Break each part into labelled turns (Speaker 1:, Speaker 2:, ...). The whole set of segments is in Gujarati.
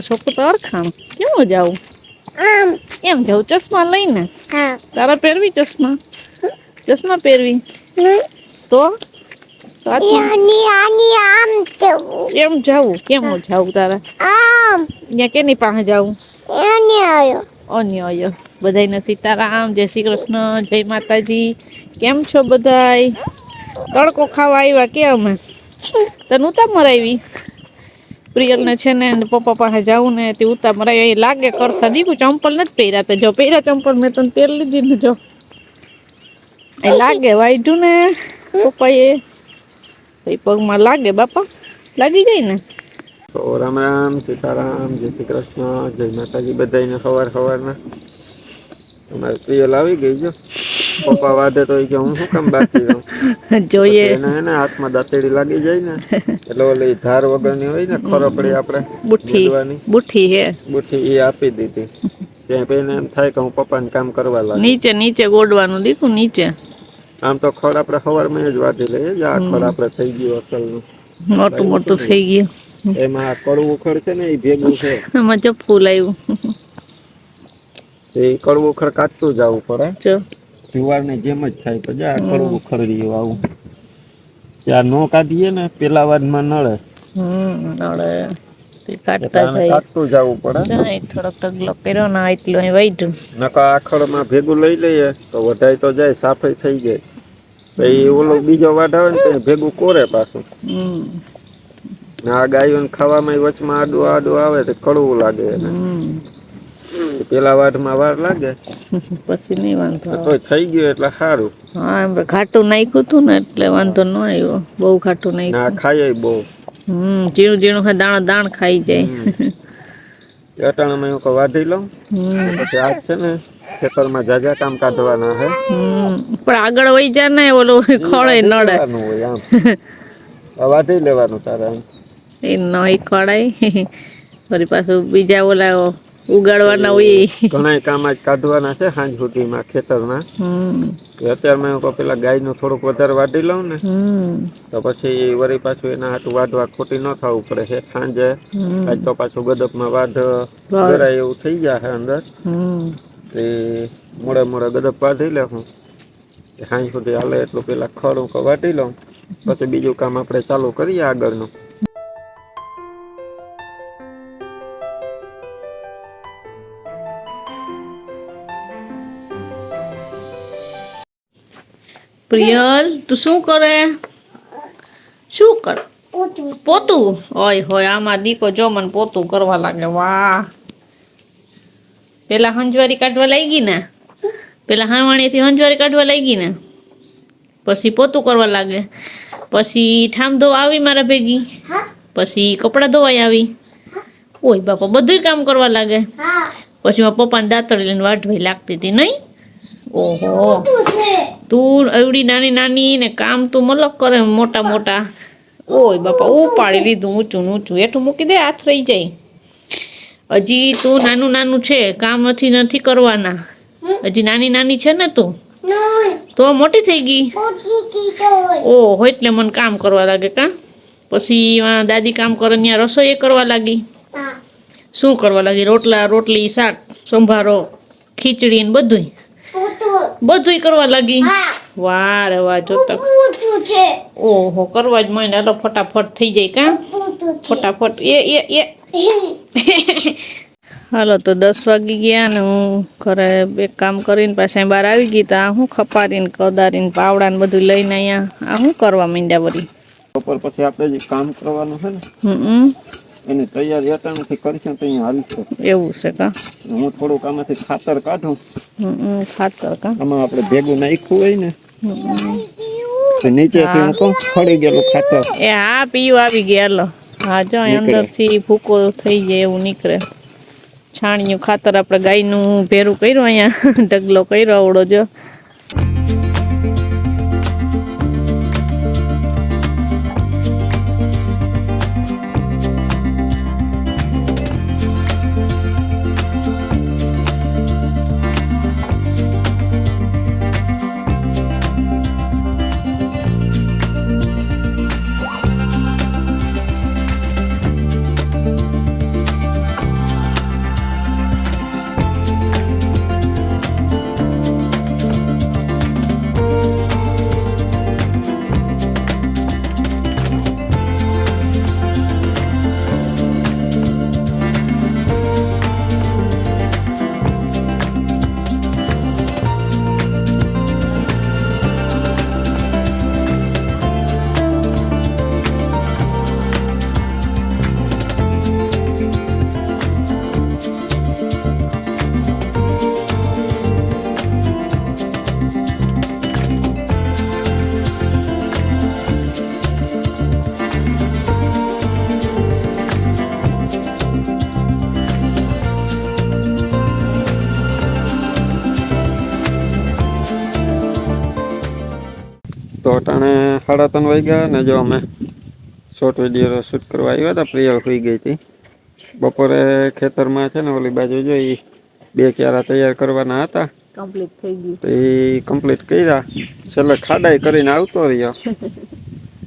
Speaker 1: છોકરું તો અરખાણ. કેવું જાવું
Speaker 2: આમ.
Speaker 1: એમ જાવ ચશ્મા લઈને?
Speaker 2: હા.
Speaker 1: તારા પહેરવી ચશ્મા? ચશ્મા પહેરવી? તો? એમ જાવું કેમ જાવું તારા?
Speaker 2: આમ.
Speaker 1: ત્યાં કેની પાસે જાવું અન્ય અયો બધાયને સીતારામ જય શ્રી કૃષ્ણ જય માતાજી. કેમ છો બધાય? તડકો ખાવા આવ્યા કે અમે? તને ઉતા મરાવી પ્રિયલને છે ને પપ્પા પાસે જાવું ને તે ઉતા મરાવી એ લાગે કરશે. દીકું ચંપલ નથી પહેર્યા તો જો પહેર્યા ચંપલ મેં તને તેલ લીધી ને જો. એ લાગે વાઈઢું ને પપ્પાએ. એ પગમાં લાગે બાપા. લાગી ગઈ ને?
Speaker 3: તો રામ રામ, સીતારામ, જય શ્રી કૃષ્ણ, જય માતાજી બધાને સવાર સવારના. તમારે પ્રિયલ આવી ગઈ જો. પપ્પા વાદે તો કે હું શું કામ બાકી રહું?
Speaker 1: જોઈએ.
Speaker 3: એને એને હાથમાં દાંતેડી લાગી જાય ને. એટલે ઓલી ધાર વગરની હોય ને ખરપડી આપણે
Speaker 1: બુઠ્ઠી. બુઠ્ઠી હે.
Speaker 3: બુઠી એ આપી દીધી. ત્યાં પછી એમ થાય કે હું પપ્પાને કામ કરવા લાગુ.
Speaker 1: નીચે નીચે ગોડવાનું દીધું નીચે.
Speaker 3: આમ તો ખડ આપણે સવારમાં જ વાધી લઈએ જ આ ખડ આપણે થઈ ગયું અસલનું.
Speaker 1: મોટું મોટું થઈ ગયું.
Speaker 3: એમાં કડવું ખડ છે ને એ ભેગું છે.
Speaker 1: જો ફૂલ આવ્યું.
Speaker 3: એ કડવું ખડ કાચતું જવું પડે.
Speaker 1: જુવાર
Speaker 3: ને જેમ જ થાય પછી આ કડવું ખરડ્યું આવું. ત્યાં નો કાઢીએ ને પેલા વાદમાં નળે. નળે.
Speaker 1: કાઢતા
Speaker 3: જવું પડે.
Speaker 1: થોડોક ઢગલો કર્યો ને એટલું અહીં વાઈઢું
Speaker 3: નકા આખડમાં ભેગું લઈ લઈએ તો વધાય તો જાય સાફે થઈ જાય. પછી ઓલો બીજો વાડ આવે ને ભેગું કોરે પાછું. આ ગાયોને ખાવામાં વચમાં આડું આડું આવે તો કડવું લાગે એને.
Speaker 1: હમ.
Speaker 3: પેલા વાઢમાં વાર લાગે.
Speaker 1: પછી નહીં વાંધો
Speaker 3: તો થઈ ગયું એટલે સારું.
Speaker 1: હા એમ ખાટું નાખ્યું હતું ને એટલે વાંધો ન આવ્યો. બહુ ખાટું
Speaker 3: ને ના
Speaker 1: નાખ્યું
Speaker 3: ખાય બહુ.
Speaker 1: હમ ઝીણું ઝીણું ખાય દાણ દાણ ખાઈ જાય.
Speaker 3: અટાણામાં હું વાઢી લઉં? પછી આજ છે ને ખેતરમાં જાજા કામ કાઢવાના હે.
Speaker 1: પણ આગળ વહી જાય ને ઓલું ખોળે નડે.
Speaker 3: વાઢી લેવાનું તારે
Speaker 1: એ નહીં ખોળાય. ફરી પાછું બીજા ઓલા ઉગાડવાના હોય
Speaker 3: ઘણા કામ આજ કાઢવાના છે સાંજ સુધીમાં ખેતરના
Speaker 1: ખેતર
Speaker 3: ના અત્યારમાં હું કહું પેલા ગાયનું થોડુંક વધારે વાઢી લઉં ને તો પછી વળી પાછું એના હાથ વાઢવા ખોટી ન થવું પડે છે. સાંજે આજ તો પાછું ગદપમાં વાઢ
Speaker 1: વાહ.
Speaker 3: એવું થઈ જાય છે અંદર. એ મોડે મોડે ગદપ વાઢી લે હું. સાંજ સુધી હાલે એટલું પેલા ખરું કહું લઉં. પછી બીજું કામ આપણે ચાલુ કરીએ આગળનું.
Speaker 1: પ્રિયલ તું શું કરે? શું કર? પોતું. હોય હોય આમાં દીકો જો મને પોતું કરવા લાગે. વાહ. પેલા હંજવારી કાઢવા લાગી ને? પેલા હાણવાણીથી હંજવારી કાઢવા લાગી ને? પછી પોતું કરવા લાગે. પછી ઠામ ધોવા આવી મારા ભેગી? પછી કપડાં ધોવાઈ આવી? ઓય બાપા બધુંય કામ કરવા લાગે. પછી મારા પપ્પાને દાંતળી લઈને વાઢવાઈ લાગતી હતી નહીં? ઓહો.
Speaker 2: તું
Speaker 1: એવડી નાની નાની ને કામ તું મલક કરે મોટા મોટા. ઓય બાપા ઉપાડી લીધું ઊંચું ઊંચું. હેઠું મૂકી દે હાથ રહી જાય. હજી તું નાનું નાનું છે કામ નથી નથી કરવાના. હજી નાની નાની છે ને તું? તો મોટી થઈ ગઈ? ઓહો એટલે મને કામ કરવા લાગે કા? પછી દાદી કામ કરે ત્યાં રસોઈ કરવા લાગી. શું કરવા લાગી? રોટલા રોટલી શાક સંભારો ખીચડી ને બધુંય.
Speaker 2: પોતું
Speaker 1: બધુંય કરવા લાગી.
Speaker 2: હા.
Speaker 1: વાહ રે વાહ જોતા ઓહો કરવા જ મને હાલો ફટાફટ થઈ જાય કા? ફટાફટ. એ એ એ. હાલો તો દસ વાગી ગયા ને હું ઘરે બે કામ કરીને પાછા બહાર આવી ગઈ તો આ હું ખપારીને કદારીને પાવડા ને બધું લઈને અહીંયા આ શું કરવા માંડ્યા વળી.
Speaker 3: બપોર પછી આપણે જે કામ કરવાનું છે ને
Speaker 1: હમ.
Speaker 3: એની તૈયારી અટાણુંથી કરીશું તો અહીંયા હાલશે
Speaker 1: એવું છે કા?
Speaker 3: હું થોડુંક આમાંથી ખાતર કાઢું.
Speaker 1: ખાતર કા?
Speaker 3: આમાં આપણે ભેગું નાખ્યું હોય ને તો નીચેથી હું કહું ફળી ગયેલું ખાતર.
Speaker 1: એ હા પીયું આવી ગયા હાલો. હા જો. અંદરથી ભૂકો થઈ જાય એવું નીકળે. છાણિયું ખાતર આપણે ગાયનું ભેરું કર્યું અહીંયા ઢગલો કર્યો આવડો જો.
Speaker 3: સાડા ત્રણ વાગ્યા ને જો અમે શોર્ટ વીડિયો શૂટ કરવા આવ્યા હતા પ્રિયલ હોઈ ગઈ હતી. બપોરે ખેતરમાં છે ને ઓલી બાજુ જોઈ બે ક્યારા તૈયાર કરવાના હતા.
Speaker 1: કમ્પ્લીટ થઈ ગયું.
Speaker 3: તો એ કમ્પ્લીટ કર્યા. છેલ્લે ખાડાઈ કરીને આવતો રહ્યો.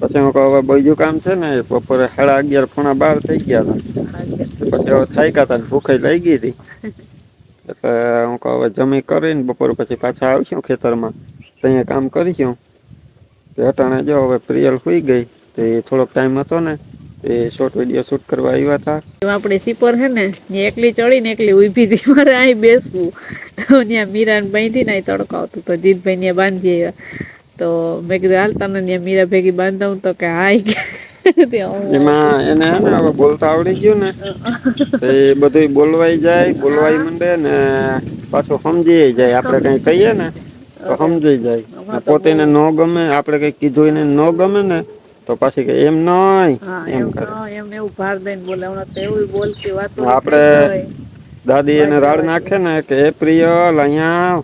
Speaker 3: પછી હું કહું હવે બીજું કામ છે ને બપોરે સાડા અગિયાર પોણા બાર થઈ ગયા હતા. પછી હવે થાક્યા હતા ને ભૂખે લઈ ગઈ હતી. એટલે હું કહું હવે જમી કરીને બપોર પછી પાછા આવશું ખેતરમાં. ત્યાં કામ કરીશું. તે અટાણે જો હવે પ્રિયલ સુઈ ગઈ તે થોડોક ટાઈમ હતો ને એ શોર્ટ વીડિયો શૂટ કરવા આવ્યા હતા.
Speaker 1: આપણે સીપર હે ને ને એકલી ચડી ને એકલી ઊભી હતી મારે અહીં બેસવું. તો ત્યાં મીરાને બાંધી ને તડકો આવતો તો જીતભાઈ ને બાંધી આવ્યા. તો મેં કીધું હાલ તને ત્યાં મીરા ભેગી બાંધાવું તો કે હા કે.
Speaker 3: એમાં એને ને હવે બોલતા આવડી ગયું ને એ બધું બોલવાઈ જાય બોલવાઈ માંડે ને પાછું સમજી જાય. આપણે કઈ કહીએ ને તો સમજી જાય. ને પોતે ન ગમે આપણે કઈ કીધું એને ન ગમે ને તો પાછી કે એમ નહીં એમ કરે.
Speaker 1: એમ એવું ભાર દઈને બોલે તો એવું બોલતી વાતો
Speaker 3: આપણે દાદી એને રાડ નાખે ને કે એ પ્રિયલ અહીંયા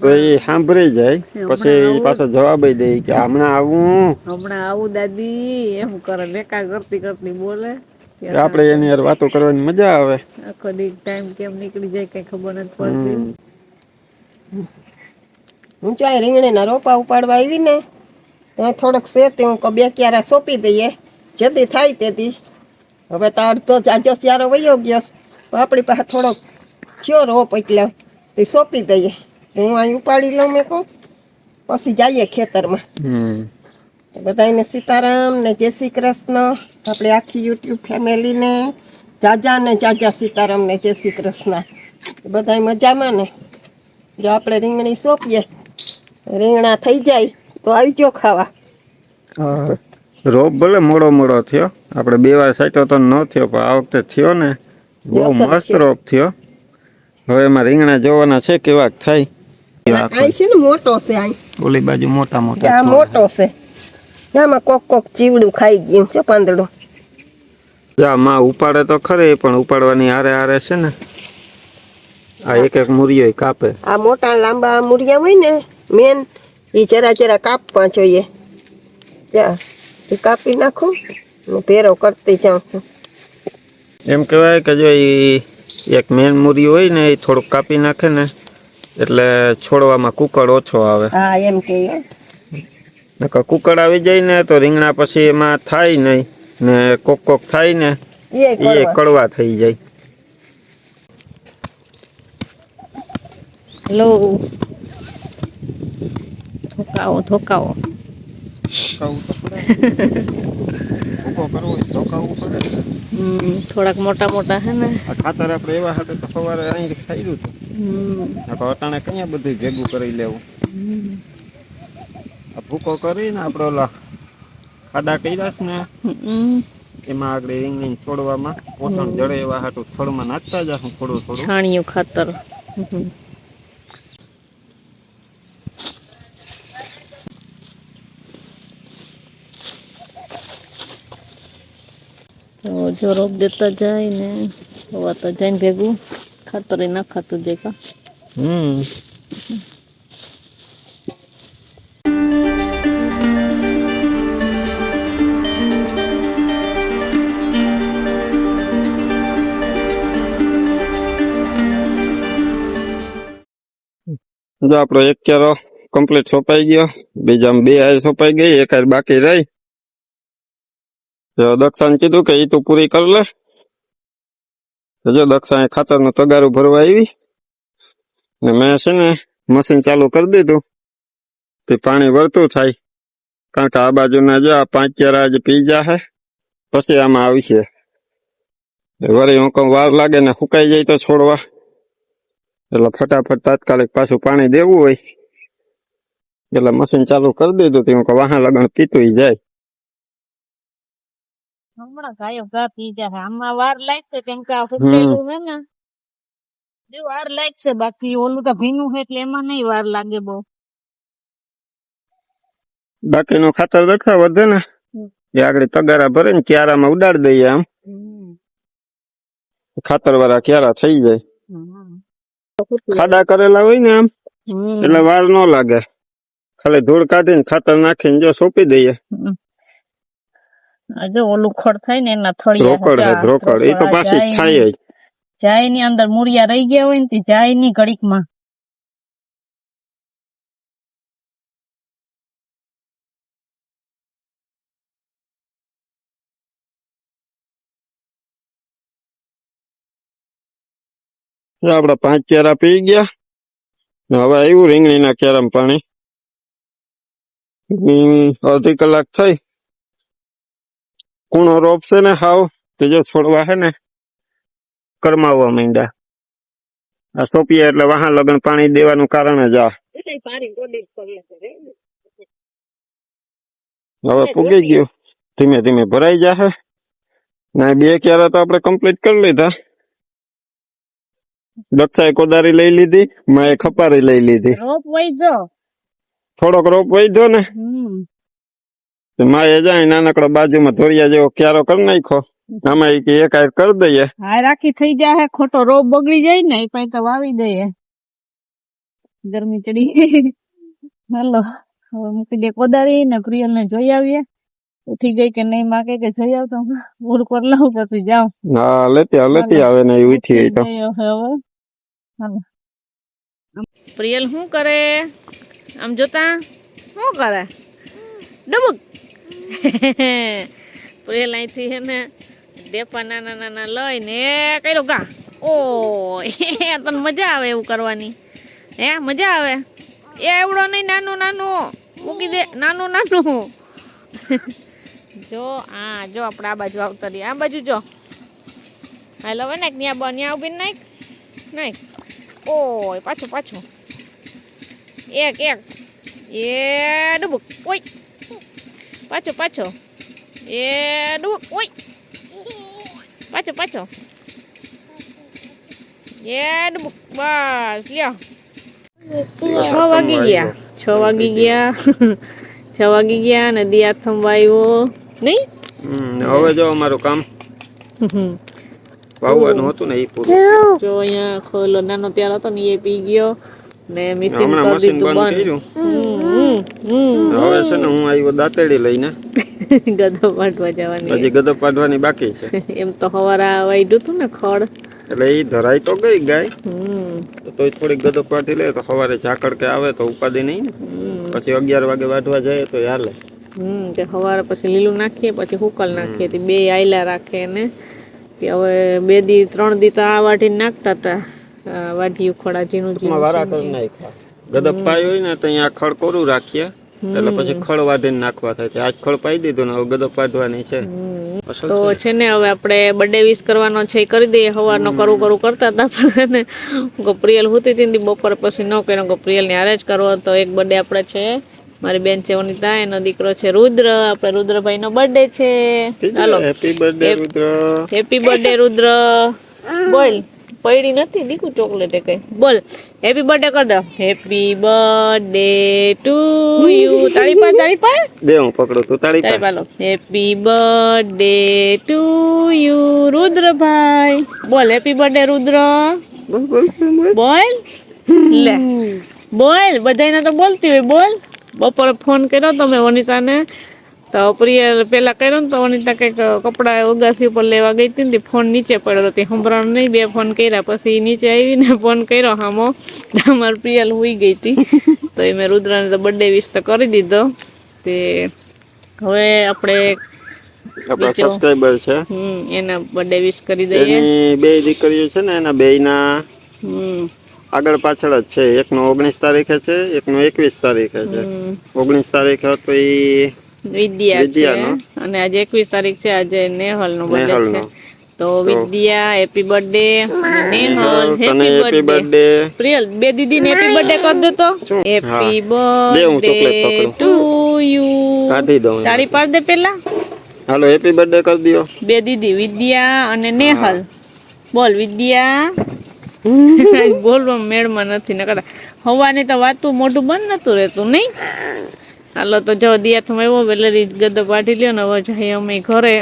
Speaker 3: તો એ સાંભળી જાય પછી પાછો જવાબ દે કે હમણાં આવું.
Speaker 1: હમણાં આવું દાદી એમ કરે લેકા કરતી કરતી બોલે.
Speaker 3: આપણે એની યાર વાતો કરવાની મજા આવે.
Speaker 1: આખો દી ટાઈમ કેમ નીકળી જાય કઈ ખબર નથી પડતી.
Speaker 4: હું ચાય રીંગણીના રોપા ઉપાડવા આવી ને ત્યાં થોડોક શેતી હું કહું બે ક્યારા સોંપી દઈએ. જતી થાય તેથી. હવે તો અડધો જાજો સ્યારો વયો ગયો તો આપણી પાસે થોડોક થયો રોપ એટલે તે સોંપી દઈએ. તો હું અહીં ઉપાડી લઉં મેં કહું પછી જઈએ ખેતરમાં.
Speaker 3: હમ.
Speaker 4: બધાને સીતારામ ને જય શ્રી કૃષ્ણ. આપણે આખી યુટ્યુબ ફેમિલીને જાજા ને જાજા સીતારામ ને જય શ્રી કૃષ્ણ. બધા મજામાં ને? જો આપણે રીંગણી સોંપીએ. રીંગણા થઈ જાય તો આવજો ખાવા.
Speaker 3: હા. રોપ ભલે મોડો મોડો થયો. આપણે બે વાર સાચો તો ન થયો પણ આ વખતે થયો ને. બહુ મસ્ત. રોપ થયો. હવે એમાં રીંગણા જોવાના છે કેવાક થાય.
Speaker 4: છે ને મોટો છે
Speaker 3: ઓલી બાજુ મોટા
Speaker 4: આ
Speaker 3: મોટા
Speaker 4: મોટો છે. આમાં કોક કોક ચીવડું ખાઈ ગયું છે પાંદડું.
Speaker 3: જા માં ઉપાડે તો ખરે પણ ઉપાડવાની હારે હારે છે ને. આ એક એક મૂરીઓ કાપે.
Speaker 4: આ મોટા લાંબા મુરિયા હોય ને મેન એ જરા જરા કાપવા જોઈએ. ત્યાં એ કાપી નાખું ને ભેરો કરતી જાઉં છું.
Speaker 3: એમ કહેવાય કે જો એ એક મેન મૂરી હોય ને એ થોડુંક કાપી નાખે ને એટલે છોડવામાં કુકડ ઓછો આવે.
Speaker 4: હા એમ કે
Speaker 3: નકર કુકડ આવી જાય ને તો રીંગણા પછી એમાં થાય નહીં ને કોક કોક થાય ને
Speaker 4: એ
Speaker 3: કડવા થઈ જાય.
Speaker 1: હેલો. ધોકાઓ હમ, થોડાક મોટા મોટા હે ને.
Speaker 3: ખાતર આપણે એવા હાટે તો સવારે અહીં ખાઈ હતું. અટાણે કયા બધું ભેગું કરી લેવું. આ ભૂકો કરીને આપણે ઓલા ખાડા કર્યા છે ને એમાં આગળ રીંગણી છોડવામાં પોષણ જડે એવા હાટું થળમાં નાખતા જશું થોડું થોડું.
Speaker 1: છાણિયું ખાતર. તો જો રોપ દેતા જાય ને હોવાતા જઈને ભેગું, ખાતર ના ખાતું દેખા
Speaker 3: હમ. જો આપણો એક ચારો કમ્પ્લીટ સોંપાઈ ગયો, બીજામાં બે હાર સોંપાઈ ગઈ, એક હાર બાકી રહી. દક્ષાને કીધું કે એ તું પૂરી કરી લે જો દક્ષાએ ખાતરનું તગારું ભરવા આવી ને મેં છે ને મશીન ચાલુ કરી દીધું. તે પાણી વળતું થાય. કારણ કે આ બાજુના જે આ પાંચ ક્યારા આજે પી જાહે, પછી આમાં આવશે વળી હું કહું, વાર લાગે ને સુકાઈ જાય તો છોડવા. એટલે ફટાફટ તાત્કાલિક પાછું પાણી દેવું હોય. એટલે મશીન ચાલુ કરી દીધું. હું કહું, વાહન લગન પીતું જાય.
Speaker 1: હમણાં ગાયો ઘા પી જાય. આમાં વાર લાગશે કેમ કે આ ફૂટેલું હે ને એ વાર લાગશે બાકી ઓલું તો ભીનું છે એટલે એમાં નહીં વાર લાગે બહુ.
Speaker 3: બાકીનું ખાતર દખા વધે ને. એ આગળ તગારા ભરે ને ક્યારામાં ઉડાડ દઈએ આમ. ખાતર વાળા ક્યારા થઈ જાય. ખાડા કરેલા હોય ને આમ એટલે વાર ન લાગે. ખાલી ધૂળ કાઢીને ખાતર નાખીને જો સોંપી દઈએ.
Speaker 1: જો ઓલું ખડ થાય ને એના થળિયા
Speaker 3: રોકડ હે
Speaker 1: હતા.
Speaker 3: રોકડ. એ તો પાછી
Speaker 1: જાય
Speaker 3: થાય
Speaker 1: ની- જાય ની અંદર મૂળિયા રહી ગયા હોય ને તે જાય ની ઘડીકમાં.
Speaker 3: જ આપડા પાંચ કેરા પી ગયા ને હવે આવ્યું રીંગણીના કેરામાં પાણી. હમ, અડધી કલાક થઈ. કૂણો રોપ છે ને હાવ તે જો છોડવા છે ને કરમાવવા માંડ્યા. આ સોંપીએ એટલે વાહન લગન પાણી દેવાનું કારણ જ આ. હવે પૂગી ગયું. ધીમે ધીમે ભરાઈ જશે ના બે ક્યારે તો આપણે કમ્પ્લીટ કરી લીધા. દક્ષાએ કોદારી લઈ લીધી મેં ખપારી લઈ લીધી.
Speaker 1: રોપ વહી જો
Speaker 3: થોડોક રોપ ને. તો માએ જાય નાનકડો બાજુમાં ધોરિયા જેવો ક્યારો કરી નાખો આમાં કે એક હાર કરી દઈએ.
Speaker 1: હા રાખી થઈ જાય ખોટો રોપ બગડી જાય ને એ પછી તો વાવી દઈએ. ગરમી ચડી. હાલો હવે મૂકી દે કોદારી ને પ્રિયલ ને જોઈ આવીએ. ઉઠી ગઈ કે નહીં માગે કે જઈ આવતો મૂળ કર લઉં પછી જાઉં.
Speaker 3: હા લેતી લેતી આવે ને એ ઉઠી ગઈ તો
Speaker 1: પ્રિયલ શું કરે? આમ જોતા? શું કરે? ડબુક. પ્રિયલ અહીંથી હે ને ડેપા નાના નાના લઈને કર્યો કા ઓ તને મજા આવે એવું કરવાની? હે, મજા આવે? એ એવડો નહીં, નાનું નાનું. મૂકી દે, નાનું નાનું. જો, આ, જો આપણે આ બાજુ આવતા રહીએ આ બાજુ જો. હાલ હવે નાખ ત્યાં બન્યા ન્યા ઊભી નાખ. નાખ. ઓય, પાછું પાછું. એક એક. એ ડુબુક ઓય. પાછો પાછો એ ડુબુક ઓય પાછો પાછો એ ડુબુક બસ લ્યો છ વાગી ગયા છ વાગી ગયા છ વાગી ગયા ને દિયા થંભાયો નહીં
Speaker 3: હમ, હવે જો અમારું કામ વાવવાનું હતું ને એ પૂરું
Speaker 1: જો અહીંયા ખોલો નાનો ત્યાર હતો ને એ પી ગયો ને મિસિંગ કરી દીધું
Speaker 3: બંધ હવે છે ને હું આવ્યો દાંતેડી લઈને.
Speaker 1: ગધો પાટવા જવાની.
Speaker 3: હજી ગધો પાડવાની બાકી છે.
Speaker 1: એમ તો હવારા વાઈડું હતું ને ખડ.
Speaker 3: એટલે એ ધરાઈ તો ગઈ ગાય. તો તોય થોડીક ગધો પાડી લે તો સવારે ઝાકળ કે આવે તો ઉપાદી નહીં પછી અગિયાર વાગે વાઢવા જાય તો હાલે.
Speaker 1: હમ તે હવારે પછી લીલું નાખીએ પછી હુકલ નાખીએ તે બે આયલા રાખે ને. તે હવે બે દી ત્રણ દી તો આ વાઢીને નાખતા હતા આ વાઢિયું ખોડા ઝીણું
Speaker 3: વારા કરી નાખ્યા. ગદપ હોય ને તો અહીંયા ખડ કોરું રાખીએ. એટલે પછી ખડ વાઢીને નાખવા થાય. આજ ખડ પાઈ દીધું ને હવે ગદપ વાઢવાની છે.
Speaker 1: તો છે. ને હવે આપણે બર્થડે વિશ કરવાનો છે એ કરી દઈએ. સવારનો કરું કરું કરતા હતા પણ ને પ્રિયલ હોતી હતી બપોર પછી ન કર્યો. પ્રિયલ ને હારે જ કરવો તો એક બર્થડે આપણે છે મારી બેન છે વનિતા એનો દીકરો છે રુદ્ર. આપણે રુદ્રભાઈ નો બર્થડે છે ચાલો
Speaker 3: happy birthday Rudra.
Speaker 1: Happy birthday Rudra. બોલ. પડી નથી દીકુ ચોકલેટ કઈ? બોલ હેપી બર્થડે કર દો. હેપી બર્થડે ટુ યુ તાળી પા તાળી પા
Speaker 3: દે હું પકડું તું તાળી પા
Speaker 1: પાલો હેપી બર્થડે ટુ યુ રુદ્રભાઈ. બોલ હેપી બર્થડે રુદ્ર.
Speaker 3: બોલ બોલ બોલ.
Speaker 1: લે. બોલ બધાને તો બોલતી હોય બોલ. બપોરે ફોન કર્યો તમે વનિતાને. તો પ્રિય પેલા કર્યો ને તો અનિતા કંઈક કપડા ઉગાસી ઉપર લેવા ગઈ હતી ને ફોન નીચે પડ્યો હતી. સંભળાણ નહીં બે ફોન કર્યા. પછી નીચે આવીને ફોન કર્યો હામો અમારી પ્રિયલ હોઈ ગઈ હતી. તો એ મેં રુદ્રને તો બર્થડે વિશ તો કરી દીધો. તે હવે આપણે
Speaker 3: આપણા
Speaker 1: બીજો.
Speaker 3: છે.
Speaker 1: એના બર્થડે વિશ કરી દઈએ.
Speaker 3: એની બે દીકરીઓ છે ને એના બેયના આગળ પાછળ જ છે. એકનો ઓગણીસ તારીખે છે એકનો એકવીસ તારીખે છે. ઓગણીસ તારીખે એ
Speaker 1: વિદ્યા છે. અને આજે એકવીસ તારીખ છે આજે નેહલ નો બર્થડે છે. તો Vidya happy birthday Nehal happy birthday. Priyal બે દીદી ને હેપી બર્થડે કરી દે તો. Happy birthday to you.
Speaker 3: કાઢી દઉં
Speaker 1: તારી પાડ દે પેલા
Speaker 3: હાલો હેપી બર્થડે કર દિયો.
Speaker 1: બે દીદી વિદ્યા અને નેહલ. બોલ વિદ્યા. બોલવા મેળમાં નથી નકર હવાની તો વાતું મોઢું બંધ નતું રહેતું નહીં? હાલો તો જો દિયાથમ આવ્યો એવો વેલેરી ગદ્દો પાડી લ્યો ને હવે જઈએ અમે ઘરે.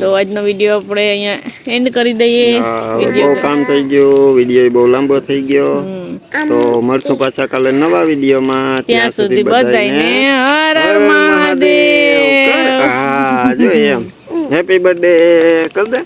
Speaker 1: તો આજનો વીડિયો આપણે અહીંયા એન્ડ કરી દઈએ.
Speaker 3: બહુ કામ થઈ ગયું વીડિયો બહુ લાંબો થઈ ગયો. તો મળશું પાછા કાલે નવા વિડીયોમાં.
Speaker 1: ત્યાં સુધી બધાને હર હર મહાદેવ.
Speaker 3: જો એમ. હેપી બર્થડે કર દે